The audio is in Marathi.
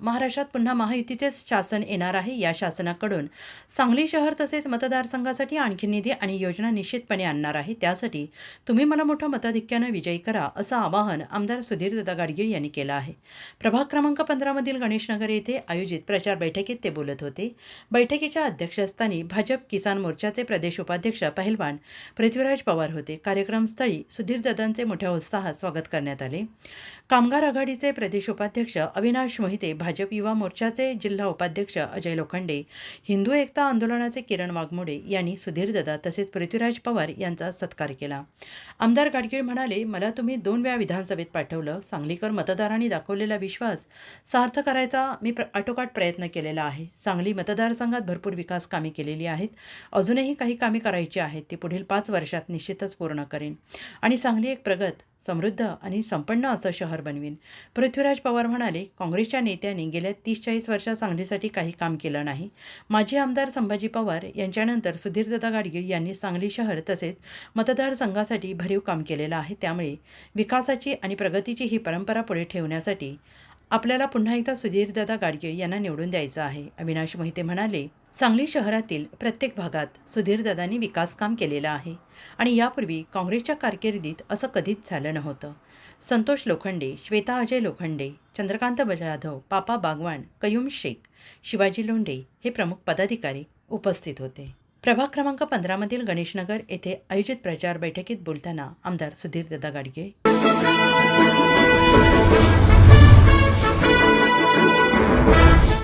महाराष्ट्रात पुन्हा महायुतीचेच शासन येणार आहे या शासनाकडून. सांगली शहर तसेच मतदारसंघासाठी आणखी निधी आणि योजना निश्चितपणे आणणार आहे. त्यासाठी तुम्ही मला मोठ्या मताधिक्यानं विजयी करा असं आवाहन आमदार सुधीरदादा गाडगीळ यांनी केलं आहे. प्रभाग क्रमांक पंधरामधील गणेशनगर येथे आयोजित प्रचार बैठकीत ते बोलत होते. बैठकीच्या अध्यक्षस्थानी भाजप किसान मोर्चाचे प्रदेश उपाध्यक्ष पहिलवान पृथ्वीराज पवार होते. कार्यक्रमस्थळी सुधीरदादांचे मोठ्या उत्साहात स्वागत करण्यात आले. कामगार आघाडीचे प्रदेश उपाध्यक्ष अविनाश मोहिते भाजप युवा मोर्चाचे जिल्हा उपाध्यक्ष अजय लोखंडे हिंदू एकता आंदोलनाचे किरण वाघमोडे यांनी सुधीरदादा तसेच पृथ्वीराज पवार यांचा सत्कार केला. आमदार गाडगीळ म्हणाले मला तुम्ही दोन वेळा विधानसभेत पाठवलं सांगलीकर मतदारांनी दाखवलेला विश्वास सार्थ करायचा मी प्र आटोकाट प्रयत्न केलेला आहे. सांगली मतदारसंघात भरपूर विकास कामे केलेली आहेत. अजूनही काही कामे करायची आहेत. ती पुढील पाच वर्षात निश्चितच पूर्ण करेन. आणि सांगली एक प्रगत समृद्ध आणि संपन्न असं शहर बनवीन. पृथ्वीराज पवार म्हणाले काँग्रेसच्या नेत्यांनी गेल्या तीस चाळीस वर्षात सांगलीसाठी काही काम केलं नाही. माजी आमदार संभाजी पवार यांच्यानंतर सुधीरदादा गाडगीळ यांनी सांगली शहर तसेच मतदारसंघासाठी भरीव काम केलेलं आहे. त्यामुळे विकासाची आणि प्रगतीची ही परंपरा पुढे ठेवण्यासाठी आपल्याला पुन्हा एकदा सुधीरदादा गाडगीळ यांना निवडून द्यायचं आहे. अविनाश मोहिते म्हणाले सांगली शहरातील प्रत्येक भागात सुधीरदादांनी विकासकाम केलेलं आहे आणि यापूर्वी काँग्रेसच्या कारकिर्दीत असं कधीच झालं नव्हतं. संतोष लोखंडे श्वेता अजय लोखंडे चंद्रकांत जाधव पापा बागवान कयूम शेख शिवाजी लोंढे हे प्रमुख पदाधिकारी उपस्थित होते. प्रभाग क्रमांक पंधरामधील गणेशनगर येथे आयोजित प्रचार बैठकीत बोलताना आमदार सुधीरदादा गाडगे